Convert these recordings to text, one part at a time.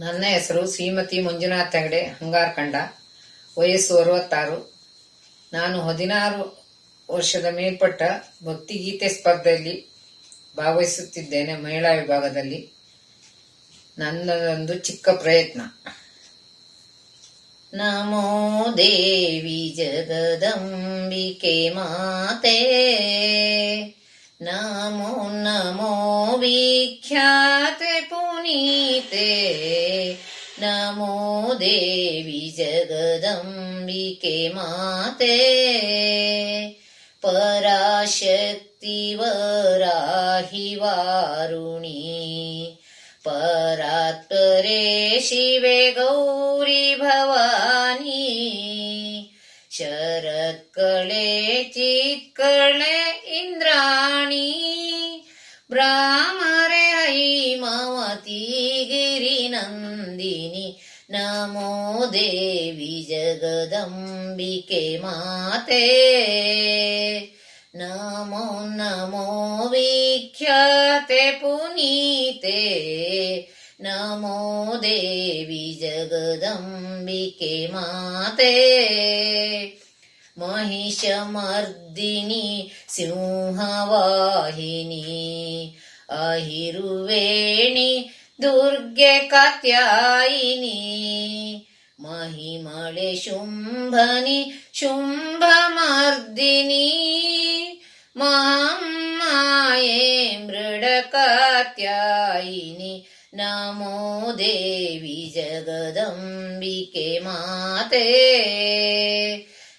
ನನ್ನ ಹೆಸರು ಶ್ರೀಮತಿ ಮಂಜುನಾಥ್ ಹೆಗಡೆ ಹಂಗಾರ್ಕಂಡ ವಯಸ್ಸು ಅರವತ್ತಾರು. ನಾನು ಹದಿನಾರು ವರ್ಷದ ಮೇಲ್ಪಟ್ಟ ಭಕ್ತಿಗೀತೆ ಸ್ಪರ್ಧೆಯಲ್ಲಿ ಭಾಗವಹಿಸುತ್ತಿದ್ದೇನೆ ಮಹಿಳಾ ವಿಭಾಗದಲ್ಲಿ. ನನ್ನದೊಂದು ಚಿಕ್ಕ ಪ್ರಯತ್ನ. ನಮೋ ದೇವಿ ಜಗದಂಬಿಕೆ ಮಾತೆ. ನಮೋ नमो देवी जगदम्बिके माते। पराशक्तिवराहि वारुणी। परात्परे शिवे गौरी भवानी। शरत्कले चित्कले इंद्राणी ब्रा ದೇವಿ ಜಗದಂಬಿಕೆ ಮಾತೆ ನಮೋ ನಮೋ ವಿಖ್ಯಾತೆ ಪುನೀತೆ ನಮೋ ದೇವಿ ಜಗದಂಬಿಕೆ ಮಾತೆ महिषमर्दिनि सिंहवाहिनी अहिरुवेणि दुर्गे कात्यायिनी महिमळे शुम्भनि शुम्भमर्दिनी। माये मृडकात्यायिनि। नमो देवी जगदम्बिके माते।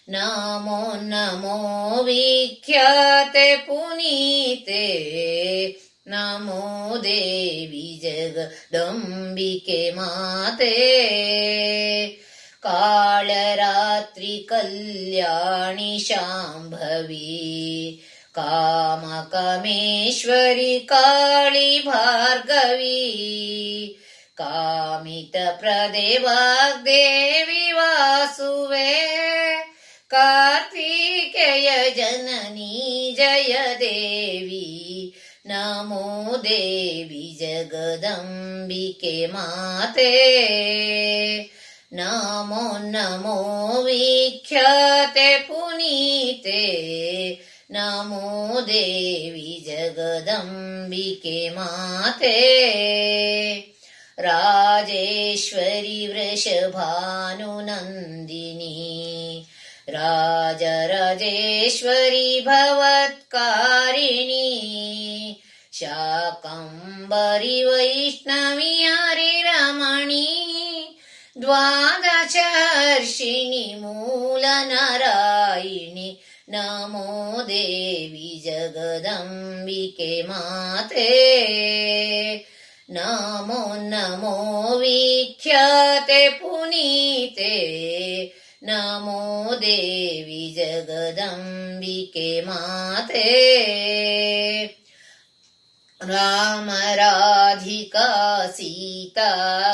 नमो नमो विख्याते पुनीते नमो देवी जगदम्बिके माते। कालरात्रि कल्याणि शाम्भवी कामकमेश्वरि काळि भार्गवी कामितप्रदे वाग्देवि वासुवे कार्तिकेय जननी जय देवी नमो देवी जगदम्बिके माते नमो नमो विख्याते पुनीते नमो देवी जगदम्बिके माते राजेश्वरि वृषभानुनन्दिनी राजराजेश्वरी भवत्कारिणी शाकम्बरि वैष्णवी हरिरमणी द्वादशहर्षिणि मूलनारायणि नमो देवी जगदम्बिके माते नमो नमो विख्याते पुनीते नमो देवी जगदम्बिके माते राम राधिका सीता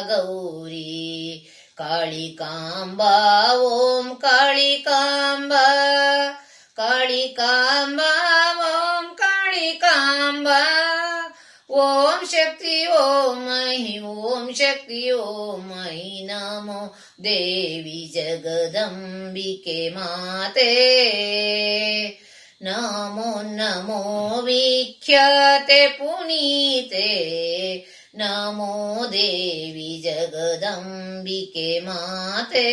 गौरी काळिकाम्बा ॐ काळिकाम्बा काळिकाम्बा ॐ काळिकाम्बा ॐ शक्ति ॐ महि ॐ शक्ति ॐ महि नमो देवी जगदम्बिके माते नमो नमो विख्याते पुनीते नमो देवी जगदम्बिके माते